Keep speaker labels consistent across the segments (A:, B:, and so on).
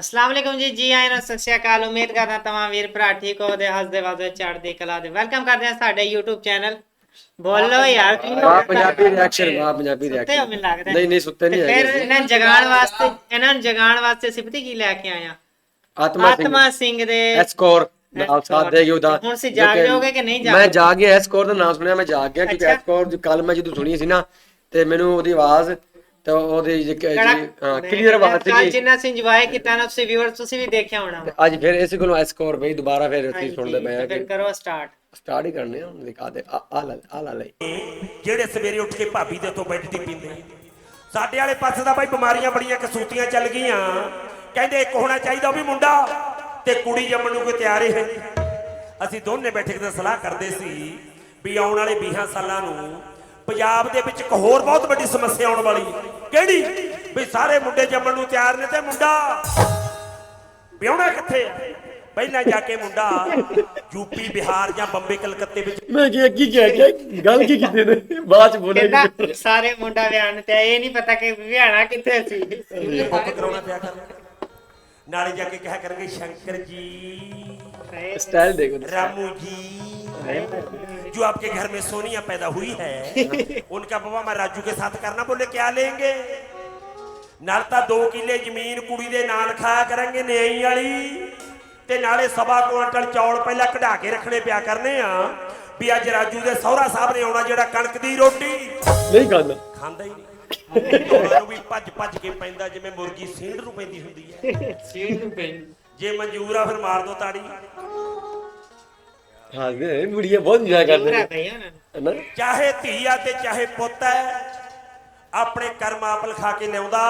A: ਅਸਲਾਮ ਵਾਲੇਕੁਮ ਜੀ ਜੀ ਆਇਆਂ ਨੂੰ ਸਤਿ ਸ਼੍ਰੀ ਅਕਾਲ। ਉਮੀਦ ਕਰਦਾ ਤਮਾਮ ਵੀਰ ਭਰਾ ਠੀਕ ਹੋ ਦੇ ਹੱਸਦੇ ਵਸਦੇ ਚੜ੍ਹਦੀ ਕਲਾ ਦੇ। ਵੈਲਕਮ ਕਰਦੇ ਹਾਂ ਸਾਡੇ YouTube ਚੈਨਲ। ਬੋਲੋ ਯਾਰ
B: ਵਾਹ ਪੰਜਾਬੀ ਰਿਐਕਸ਼ਨ ਵਾਹ ਪੰਜਾਬੀ ਰਿਐਕਸ਼ਨ
A: ਮੈਨੂੰ ਲੱਗਦਾ।
B: ਨਹੀਂ ਨਹੀਂ ਸੁੱਤੇ ਨਹੀਂ
A: ਫਿਰ ਇਹਨਾਂ ਨੂੰ ਜਗਾਉਣ ਵਾਸਤੇ ਇਹਨਾਂ ਨੂੰ ਜਗਾਉਣ ਵਾਸਤੇ ਸਿਫਤੀ ਕੀ ਲੈ ਕੇ ਆਇਆ
B: ਆਤਮਾ ਸਿੰਘ।
A: ਆਤਮਾ ਸਿੰਘ ਦੇ
B: ਐਸਕੋਰ ਨਾਲ ਸਾਥ ਦੇਗੀ ਉਹਦਾ
A: ਹੁਣ ਤੁਸੀਂ ਜਾਗ ਜਾਓਗੇ ਕਿ ਨਹੀਂ
B: ਮੈਂ
A: ਜਾਗ
B: ਜਾਗ ਗਿਆ ਐਸਕੋਰ ਦਾ ਨਾਮ ਸੁਣਿਆ ਮੈਂ ਜਾਗ ਗਿਆ ਕਿਉਂਕਿ
A: ਅੱਛਾ।
B: ਐਸਕੋਰ ਕੱਲ ਮੈਂ ਜਦੋਂ ਸੁਣੀ ਸੀ ਨਾ ਤੇ ਮੈਨੂੰ ਉਹਦੀ ਆਵਾਜ਼ ਤੇ ਉਹਦੀ ਜੀ- ਜੀ- ਹਾਂ ਕਲੀਅਰ
A: ਕੱਲ
B: ਸੀ
A: ਜਿੰਨਾ ਅਸੀਂ ਇੰਜੋਏ ਕੀਤਾ ਨਾ ਤੁਸੀਂ ਵਿਊਅਰਸ ਤੁਸੀਂ ਵੀ ਦੇਖਿਆ ਹੋਣਾ।
B: ਅੱਜ ਫਿਰ ਇਸੇ ਕੋਲੋਂ ਐਸਕੋਰ ਬਈ ਦੁਬਾਰਾ ਫਿਰ ਅਸੀਂ ਸੁਣਦੇ ਪਏ ਆ
A: ਫਿਰ
B: ਕਿ
A: ਕਰੋ ਸਟਾਰਟ
B: ਸਟਾਰਟ ਹੀ ਕਰਨੇ ਆ ਹੁਣ ਦਿਖਾ ਦੇ ਆ ਲੈ ਆ ਲੈ ਲੈ
C: ਜਿਹੜੇ ਸਵੇਰੇ ਉੱਠ ਕੇ ਭਾਬੀ ਦੇ ਤੋਂ ਬੈੱਡ ਦੀ ਪੀਂਦੇ ਸਾਡੇ ਵਾਲੇ ਪਾਸੇ ਦਾ ਬਾਈ ਬਿਮਾਰੀਆਂ ਬੜੀਆਂ ਕਸੂਤੀਆਂ ਚੱਲ ਗਈਆਂ। ਕਹਿੰਦੇ ਇੱਕ ਹੋਣਾ ਚਾਹੀਦਾ ਉਹ ਵੀ ਮੁੰਡਾ ਤੇ ਕੁੜੀ ਜੰਮਣ ਨੂੰ ਕੋਈ ਤਿਆਰ ਹੀ। ਅਸੀਂ ਦੋਨੇ ਬੈਠੇ ਕਿਤੇ ਸਲਾਹ ਕਰਦੇ ਸੀ ਵੀ ਆਉਣ ਵਾਲੇ 20 ਸਾਲਾਂ ਨੂੰ ਪੰਜਾਬ ਦੇ ਵਿੱਚ ਇੱਕ ਹੋਰ ਬਹੁਤ ਵੱਡੀ ਸਮੱਸਿਆ ਆਉਣ ਵਾਲੀ ਕਿਹੜੀ? ਵੀ ਸਾਰੇ ਮੁੰਡੇ ਜੰਮਣ ਨੂੰ ਤਿਆਰ ਨੇ ਤੇ ਮੁੰਡਾ ਵਿਆਹਣਾ ਕਿੱਥੇ? ਪਹਿਲਾਂ ਜਾ ਕੇ ਮੁੰਡਾ ਯੂਪੀ ਬਿਹਾਰ ਜਾਂ ਬੰਬੇ ਕਲਕੱਤੇ ਵਿੱਚ
B: ਮੈਂ ਕੀ ਕੀ ਕਿਹਾ ਕਿ ਗੱਲ ਕੀ ਕੀਤੀ ਨੇ? ਬਾਅਦ ਚ ਬੋਲੇ
A: ਸਾਰੇ ਮੁੰਡਾ ਵਿਆਹਣ ਤੇ ਇਹ ਨਹੀਂ ਪਤਾ ਕਿ ਵਿਆਹਣਾ ਕਿੱਥੇ ਸੀ।
C: ਬੁੱਕ ਕਰਾਉਣਾ ਪਿਆ ਕਰ। ਨਾਲੇ ਜਾ ਕੇ ਕਿਹਾ ਕਰਨਗੇ ਸ਼ੰਕਰ ਜੀ
B: ਸਟਾਈਲ ਦੇਖੋ
C: ਰਾਮੂ ਜੀ जो आपके घर में सोनिया पैदा हुई है उनका बाबा मैं राजू के साथ करना बोले क्या लेंगे ਨਾਲ ਤਾਂ 2 ਕਿੱਲੇ ਜ਼ਮੀਨ ਕੁੜੀ ਦੇ ਨਾਂ ਲਿਖਾਇਆ ਕਰਾਂਗੇ ਨਿਆਈ ਵਾਲੀ ਤੇ ਨਾਲੇ ਸਵਾ ਕੁਆਂਟਲ ਚੌਲ ਪਹਿਲਾਂ ਕਢਾ ਕੇ ਰੱਖਣੇ ਪਿਆ ਕਰਨੇ ਆ ਵੀ ਅੱਜ ਰਾਜੂ ਦੇ ਸਹੁਰਾ ਸਾਹਿਬ ਨੇ ਆਉਣਾ ਜਿਹੜਾ ਕਣਕ ਦੀ ਰੋਟੀ
B: ਨਹੀਂ ਖਾਂਦਾ
C: ਖਾਂਦਾ ਹੀ ਨਹੀਂ ਉਹਨਾਂ ਨੂੰ ਵੀ ਭੱਜ ਭੱਜ ਕੇ ਪੈਂਦਾ ਜਿਵੇਂ ਮੁਰਗੀ ਸਿੰਡ ਨੂੰ ਪੈਂਦੀ ਹੁੰਦੀ ਹੈ
A: ਸੀਟ ਨੂੰ ਪੈਣ
C: ਜੇ ਮਨਜ਼ੂਰ ਆ ਫਿਰ ਮਾਰ ਦੋ ਤਾੜੀ
B: ਹਾਂ ਇਹ ਬੁੜੀਆਂ ਬਹੁਤ ਇੰਜੋਏ ਕਰਦੇ
A: ਪੂਰਾ
B: ਨੇ।
A: ਭਈ ਉਹਨਾਂ ਨੂੰ।
B: ਹੈ ਨਾ
C: ਚਾਹੇ ਧੀ ਆ ਤੇ ਚਾਹੇ ਪੁੱਤ ਹੈ ਆਪਣੇ ਕਰਮ ਆਪ ਲਿਖਾ ਕੇ ਲਿਆਉਂਦਾ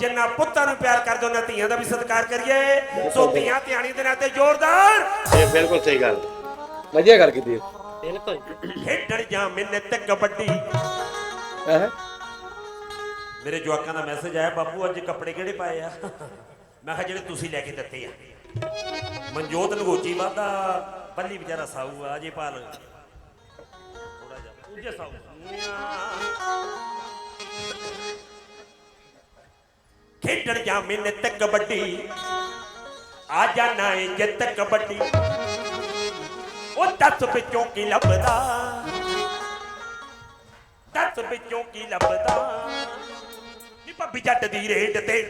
C: ਜਿੰਨਾ ਪੁੱਤਾਂ ਨੂੰ ਪਿਆਰ ਕਰਦੇ ਉਹਨਾਂ ਧੀਆਂ ਦਾ ਵੀ ਸਤਿਕਾਰ ਕਰੀਏ। ਸੋ ਧੀਆਂ ਧਿਆਣੀ ਦੇ ਨਾਤੇ ਜ਼ੋਰਦਾਰ।
B: ਇਹ ਬਿਲਕੁਲ ਸਹੀ ਗੱਲ। ਵਧੀਆ ਗੱਲ ਕੀਤੀ ਹੈ।
A: ਬਿਲਕੁਲ।
C: ਖੇਡਣ ਜਾ ਮੈਨੇ ਤੇ ਕਬੱਡੀ।
B: ਹੈਂ?
C: ਮੇਰੇ ਜਵਾਕਾਂ ਦਾ ਮੈਸੇਜ ਆਇਆ ਬਾਪੂ ਅੱਜ ਕੱਪੜੇ ਕਿਹੜੇ ਪਾਏ ਆ? ਮੈਂ ਕਿਹਾ ਜਿਹੜੇ ਤੁਸੀਂ ਲੈ ਕੇ ਦਿੱਤੇ ਆ। ਮਨਜੋਤ ਲਗੋਚੀ ਵਾਦਾ ਬੱਲੀ ਵਿਚਾਰਾ ਸਾਊ ਆ ਜੇ ਪਾਲ ਥੋੜਾ ਜਿਹਾ, ਦੂਜੇ ਸਾਊ। ਖੇਡਣ ਜਾ ਮੈਨੇ ਕਬੱਡੀ ਆ ਜਾਣਾ ਏ ਜਿੱਤ ਕਬੱਡੀ। ਉਹ ਦੱਸ ਵਿੱਚੋਂ ਕੀ ਲੱਭਦਾ? ਦੱਸ ਵਿੱਚੋਂ ਕੀ ਲੱਭਦਾ? ਨੀ ਭਾਬੀ ਜੱਟ ਦੀ ਰੇਟ ਤੇ।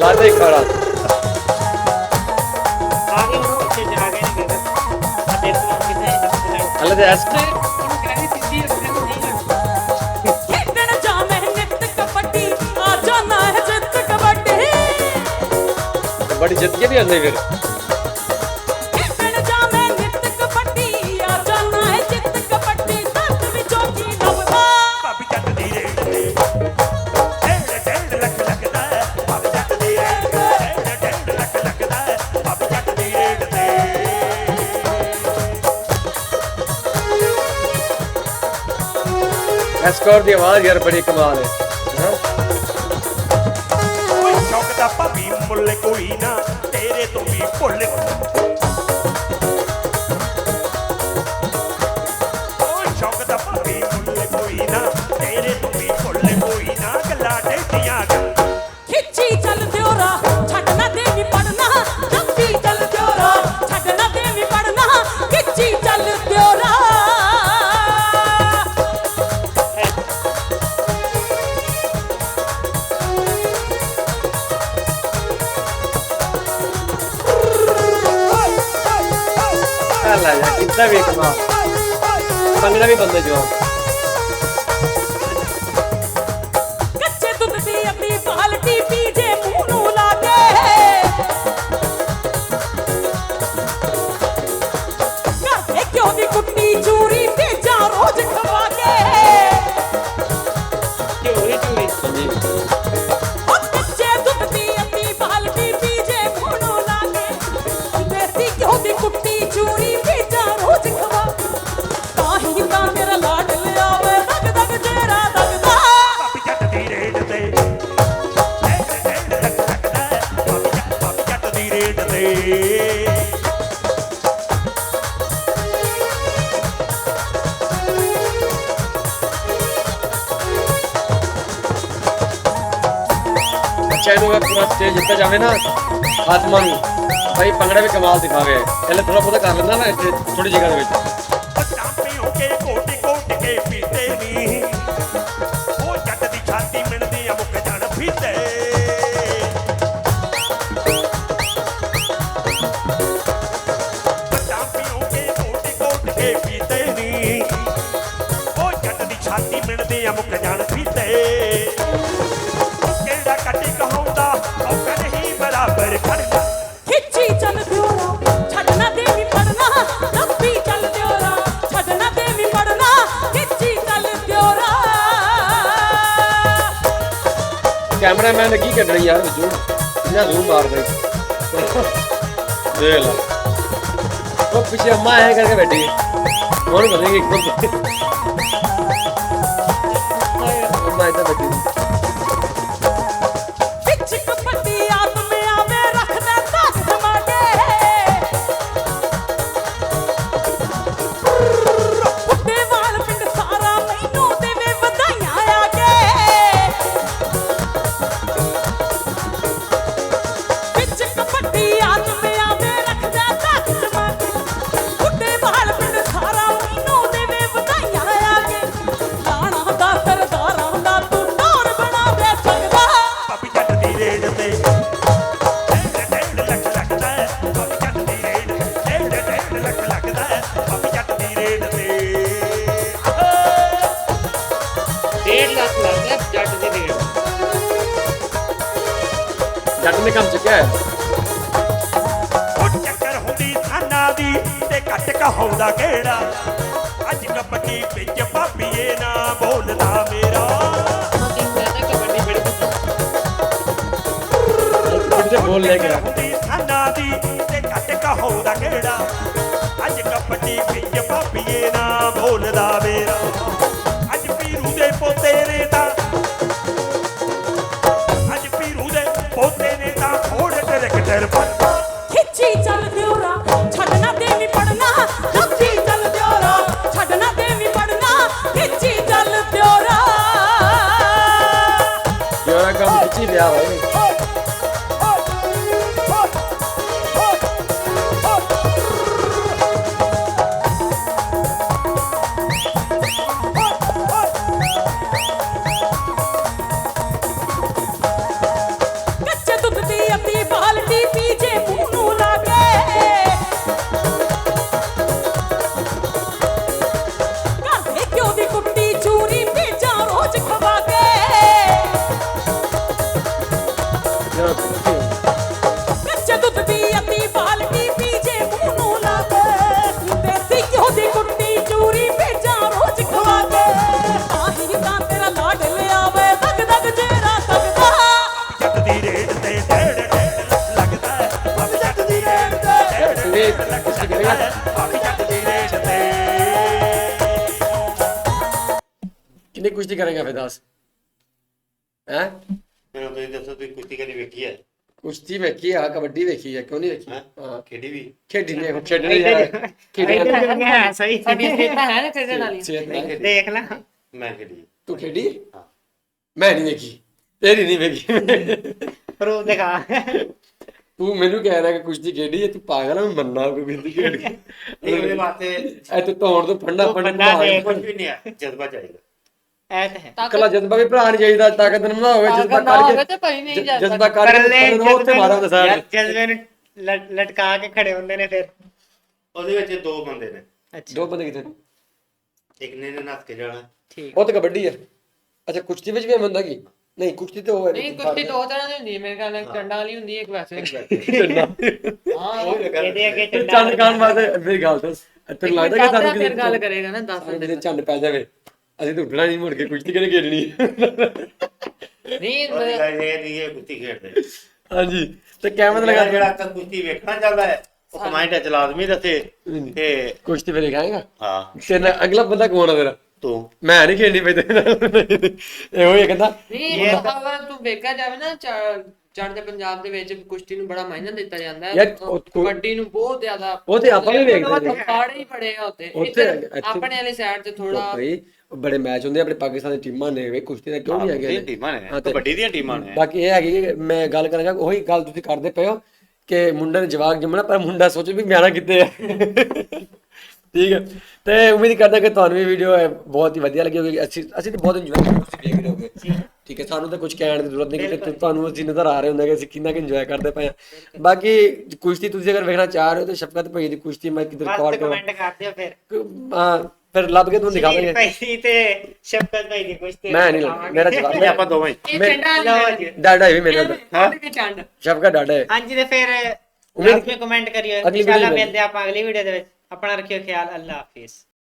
B: ਲਾਦੇ ਖੜਾ।
A: ਆਗੇ ਨੂੰ ਪਿੱਛੇ ਜਾ ਕੇ ਨਹੀਂ ਕਰਦਾ ਆ ਦੇਖੋ ਕਿਤੇ
B: ਹਲੇ ਤੇ ਐਸ
D: ਖੇਡਣ ਜਾਵੇਂ ਨਿੱਤ ਕਬੱਡੀ। ਆ ਜਾਣਾ ਹੈ ਜਿੱਤ ਕਬੱਡੀ
B: ਬੜੀ ਜਿੱਤ ਕੇ ਵੀ ਆਉਂਦੇ ਫਿਰ। ਐਸਕੋਰ ਦੀ ਆਵਾਜ਼ ਯਾਰ ਬੜੀ ਕਮਾਲ ਹੈ। ਅੱਲਾ ਯਾਰ ਕਿੰਨਾ ਵੀ ਕਮਾਲ ਬੰਗਲਾ ਵੀ ਬੰਦੇ ਬੱਚਿਆਂ ਨੂੰ ਪੂਰਾ ਸਟੇਜ ਦਿੱਤਾ ਜਾਵੇ ਨਾ, ਆਤਮਾ ਨੂੰ। ਭਾਈ ਭੰਗੜਾ ਵੀ ਕਮਾਲ ਦਿਖਾਵੇ। ਪਹਿਲੇ ਥੋੜਾ ਬਹੁਤਾ ਕਰ ਲੈਂਦਾ ਮੈਂ ਇੱਥੇ ਥੋੜੀ ਜਗ੍ਹਾ ਦੇ ਵਿੱਚ
C: ਮੁੱਕ
B: ਕੈਮਰਾਮੈਨ ਨੇ ਕੀ ਕੱਢਣਾ ਯਾਰ ਵਿੱਚੋਂ। ਇਹਨਾਂ ਜ਼ੂਮ ਮਾਰ ਦੇ ਦੇਖ ਲਾ। ਉਹ ਪਿੱਛੇ ਅੰਮਾ ਐ ਕਰਕੇ ਬੈਠੀ। ਹੈ ਹੁਣ ਬਣੇਗੀ ਇੱਕਦਮ ਅੰਮਾ ਇੱਧਰ ਬੈਠੀ।
C: ਜੱਟ
B: ਨੇ ਕੰਮ ਚੁੱਕਿਆ
C: ਉਹ ਚੱਕਰ ਹੁੰਦੀ ਥਾਨਾ ਦੀ ਤੇ ਘੱਟ ਕਹਾਉਂਦਾ ਕਿਹੜਾ? ਅੱਜ ਕਬੱਡੀ ਵਿੱਚ ਪਾਪੀਏ ਨਾ ਬੋਲਦਾ ਮੇਰਾ।
B: ਬੋਲ ਲੈ ਕੇ।
C: ਹੁੰਦੀ ਥਾਨਾ ਦੀ ਤੇ ਘੱਟ ਕਹਾਉਂਦਾ ਕਿਹੜਾ? পার্বত খিচি চল ਤੇ
B: ਕਿੰਨੀ ਕੁਸ਼ਤੀ ਕਰੇਗਾ ਫਿਰ ਦੱਸ? ਹੈ?
E: ਮੈਨੂੰ ਤੁਸੀਂ ਦੱਸੋ ਤੁਸੀਂ ਕੁਸ਼ਤੀ ਕਦੀ ਵੇਖੀ ਹੈ?
B: ਕੁਸ਼ਤੀ ਵੇਖੀ ਆ ਕਬੱਡੀ ਵੇਖੀ ਆ ਕਿਉਂ ਨਹੀਂ ਵੇਖੀ?
E: ਹੈਂ?
B: ਹਾਂ।
E: ਖੇਡੀ ਵੀ?
B: ਖੇਡੀ ਨਹੀਂ ਹੁਣ ਖੇਡਣੀ ਯਾਰ ਖੇਡਣੀ
A: ਇੱਧਰ ਜੁੜ ਗਿਆ ਸਹੀ।
F: ਸਾਡੀ ਸਟੇਟਾਂ ਹੈ ਨਾ ਖੇਡਣ ਵਾਲੀ
B: ਸਿਹਤ ਨਾਲ।
A: ਦੇਖ ਲੈ।
E: ਮੈਂ ਖੇਡੀ।
B: ਤੂੰ ਖੇਡੀ?
E: ਹਾਂ।
B: ਮੈਂ ਨਹੀਂ ਵੇਖੀ। ਤੇਰੀ ਨਹੀਂ ਵੇਖੀ।
A: ਪ੍ਰੂਫ ਦਿਖਾ।
B: ਤੂੰ ਮੈਨੂੰ ਕਹਿ ਰਿਹਾ ਕਿ ਕੁਸ਼ਤੀ ਖੇਡੀ ਹੈ ਤੂੰ ਪਾਗਲ ਮੈਂ ਮੰਨਣਾ ਕੋਈ ਬਿੰਦੀ ਖੇਡ। ਕੇ
E: ਨਹੀਂ ਉਹਦੇ ਵਾਸਤੇ
B: ਐ ਤੇ ਧੌਣ ਤੋਂ ਫੰਡਾ ਫੰਡਾ
A: ਦੇਖ।
E: ਕੁਝ ਵੀ ਨਹੀਂ ਹੈ ਜਜ਼ਬਾ ਚਾਹੀਦਾ।
A: ਐ ਤਾਂ ਹੈ।
B: ਕਲਾ ਜਜ਼ਬਾ ਵੀ ਭਰਾ ਨਹੀਂ ਚਾਹੀਦਾ ਤਾਕਤ ਨਾ ਹੋਵੇ ਜਜ਼ਬਾ
F: ਤਾਕਤ ਨਾ ਹੋਵੇ
B: ਕਰਕੇ
F: ਤੇ ਭਾਈ ਨਹੀਂ ਜਾ
B: ਜਜ਼ਬਾ ਕਰਕੇ ਉੱਥੇ ਮਾਰਾ ਹੁੰਦਾ
A: ਜਜ਼ਬੇ ਨੂੰ ਲਟਕਾ ਕੇ ਖੜੇ ਹੁੰਦੇ ਨੇ ਫਿਰ।
E: ਉਹਦੇ ਵਿੱਚ ਦੋ ਬੰਦੇ ਨੇ।
A: ਅੱਛਾ।
B: ਦੋ ਬੰਦੇ ਕਿਥੇ
E: ਇੱਕ ਨੇ ਨੇ ਨੱਸ ਕੇ ਜਾਣਾ।
A: ਠੀਕ।
B: ਉਹ ਤਾਂ ਕਬੱਡੀ ਹੈ ਅੱਛਾ ਕੁਸ਼ਤੀ ਵਿੱਚ ਵੀ ਐਵੇਂ ਹੁੰਦਾ ਕੀ? ਨਹੀਂ ਕੁਸ਼ਤੀ ਤੇ ਉਹ ਹੈ
F: ਨਹੀਂ ਕੁਸ਼ਤੀ ਦੋ ਤਰ੍ਹਾਂ ਦੀ ਹੁੰਦੀ ਹੈ ਮੇਰੇ ਖਿਆਲ ਨਾਲ ਇੱਕ ਡੰਡਾ ਵਾਲੀ ਹੁੰਦੀ ਹੈ ਇੱਕ ਵੈਸੇ। ਹਾਂ।
E: ਉਹ ਹੀ ਗੱਲ
A: ਇਹਦੇ ਅੱਗੇ
B: ਤੇ
A: ਚੰਡਾ
B: ਚੰਦ ਕਾਨ ਵਾਸਤੇ ਮੇਰੀ ਗੱਲ ਦੱਸ ਤੈਨੂੰ ਲੱਗਦਾ ਕਿ
F: ਸਾਨੂੰ ਫਿਰ ਗੱਲ ਕਰੇਗਾ ਨਾ ਦੱਸ
B: ਕਿਤੇ ਚੰਦ ਪੈ ਜਾਵੇ। ਅਸੀਂ ਤਾਂ ਉੱਠਣਾ ਨਹੀਂ ਮੁੜ ਕੇ ਕੁਸ਼ਤੀ ਕਿਹਨੇ ਖੇਡਣੀ?
F: ਨਹੀਂ
E: ਇਹ ਨਹੀਂ ਇਹ ਕੁਸ਼ਤੀ ਖੇਡਦੇ
B: ਹਾਂਜੀ ਤੇ
E: ਜਿਹੜਾ
B: ਲਗਾ
E: ਜਿਹੜਾ ਤਾਂ ਕੁਸ਼ਤੀ ਵੇਖਣਾ ਚਾਹੁੰਦਾ ਹੈ ਉਹ ਕਮਾਂਡ ਚ ਲਾਜ਼ਮੀ ਦੱਸੇ ਤੇ
B: ਕੁਸ਼ਤੀ ਵੇਲੇ ਖਾਏਗਾ
E: ਹਾਂ।
B: ਤੇਰਾ ਅਗਲਾ ਬੰਦਾ ਕੌਣ ਆ ਤੇਰਾ
E: ਤੂੰ।
B: ਮੈਂ ਨਹੀਂ ਖੇਡਣੀ ਪਈ ਤੇਰੇ ਨਾਲ। ਇਹੋ ਹੀ ਕਹਿੰਦਾ
F: ਨਹੀਂ ਅਗਰ ਤੂੰ ਵੇਖਿਆ ਜਾਵੇ ਨਾ ਚੜ੍ਹਦੇ ਪੰਜਾਬ ਦੇ ਵਿੱਚ ਕੁਸ਼ਤੀ ਨੂੰ ਬੜਾ ਮਾਇਨਾ ਦਿੱਤਾ ਜਾਂਦਾ ਹੈ।
B: ਯਾਰ, ਉਹ-
F: ਕਬੱਡੀ ਨੂੰ ਬਹੁਤ ਜ਼ਿਆਦਾ
B: ਉਹ ਤੇ ਆਪਾਂ ਵੀ ਵੇਖਦੇ ਨੇ।
F: ਥੱਪੜ ਹੀ ਪੜੇਗਾ ਉੱਤੇ
B: ਉੱਥੇ-
F: ਇੱਧਰ
B: ਇੱਥੇ-
F: ਆਪਣੇ ਵਾਲੀ ਸਾਈਡ ਤੇ ਥੋੜਾ
B: ਭਾਈ ਬੜੇ ਮੈਚ ਹੁੰਦੇ ਆ, ਆਪਣੇ ਪਾਕਿਸਤਾਨ ਦੀ ਟੀਮਾਂ ਨੇ ਵੇ ਕੁਸ਼ਤੀ ਦਾ ਕਿਉਂ ਨਹੀਂ ਹੈਗੇ
E: ਇਹ ਟੀਮਾਂ ਨੇ
B: ਹਾਂ, ਤੇ-
E: ਕਬੱਡੀ ਦੀਆਂ ਟੀਮਾਂ ਨੇ।
B: ਬਾਕੀ ਇਹ ਹੈਗੀ ਕਿ ਮੈਂ ਗੱਲ ਕਰਾਂਗਾ ਉਹੀ ਗੱਲ ਤੁਸੀਂ ਕਰਦੇ ਪਏ ਹੋ ਕਿ ਮੁੰਡੇ ਨੇ ਜਵਾਕ ਜੰਮਣਾ ਪਰ ਮੁੰਡਾ ਸੋਚੋ ਵੀ ਮਿਆਣਾ ਕਿੱਥੇ ਹੈ ਠੀਕ ਹੈ। ਤੇ ਉਮੀਦ ਕਰਦਾ ਕਿ ਤੁਹਾਨੂੰ ਇਹ ਵੀਡੀਓ ਬਹੁਤ ਹੀ ਵਧੀਆ ਲੱਗੀ ਹੋਵੇਗੀ ਅਸੀਂ ਅਸੀਂ ਤਾਂ ਬਹੁਤ ਇੰਜੋਏ ਕਰਦੇ ਤੁਸੀਂ ਦੇਖ ਰਹੇ ਹੋਗੇ। ਠੀਕ ਹੈ ਸਾਨੂੰ ਤਾਂ ਕੁਝ ਕਹਿਣ ਦੀ ਜ਼ਰੂਰਤ ਨਹੀਂ ਕਿ ਤੁਹਾਨੂੰ ਅਸੀਂ ਨਜ਼ਰ ਆ ਰਹੇ ਹੁੰਦੇ ਕਿ ਅਸੀਂ ਕਿੰਨਾ ਕਿ ਇੰਜੋਏ ਕਰਦੇ ਪਏ ਹਾਂ। ਬਾਕੀ ਕੁਸ਼ਤੀ ਤੁਸੀਂ ਅਗਰ ਵੇਖਣਾ ਚਾਹ ਰਹੇ ਹੋ ਤਾਂ ਸ਼ਫਕਤ ਭਾਈ ਦੀ ਕੁਸ਼ਤੀ ਮੈਂ ਕਿਤੇ
A: ਬਸ
B: ਰਿਕਾਰਡ ਕਰਾਂ।
A: ਕਮੈਂਟ ਕਰ ਦਿਓ ਫਿਰ।
B: ਹਾਂ ਫਿਰ ਲੱਭ ਕੇ ਤੁਹਾਨੂੰ ਦਿਖਾ ਦਾਂਗੇ
A: ਭਾਈ ਤੇ ਸ਼ਬਕਤ ਭਾਈ ਦੀ ਕੁਸ਼ਤੀ।
B: ਮੈਂ ਨਹੀਂ ਲੱਭ ਮੇਰਾ ਜਵਾਬ
E: ਇਹ ਆਪਾਂ ਦੋਵੇਂ। ਹੀ।
F: ਇਹ ਚੰਡਾ।
B: ਡਾਡਾ ਹੈ ਵੀ ਮੇਰੇ
F: ਚੰਡ
B: ਸ਼ਫਕਤ ਡਾਡਾ
A: ਹਾਂਜੀ ਤੇ ਫਿਰ
B: ਉਮੀਦ-
A: ਕਮੈਂਟ ਕਰਿਓ। ਇਨਸ਼ਾਅੱਲਾ ਮਿਲਦੇ ਆਪਾਂ ਅਗਲੀ ਵੀਡੀਓ ਦੇ ਵਿੱਚ। ਆਪਣਾ ਰੱਖਿਓ ਖਿਆਲ ਅੱਲਾ ਹਾਫਿਜ਼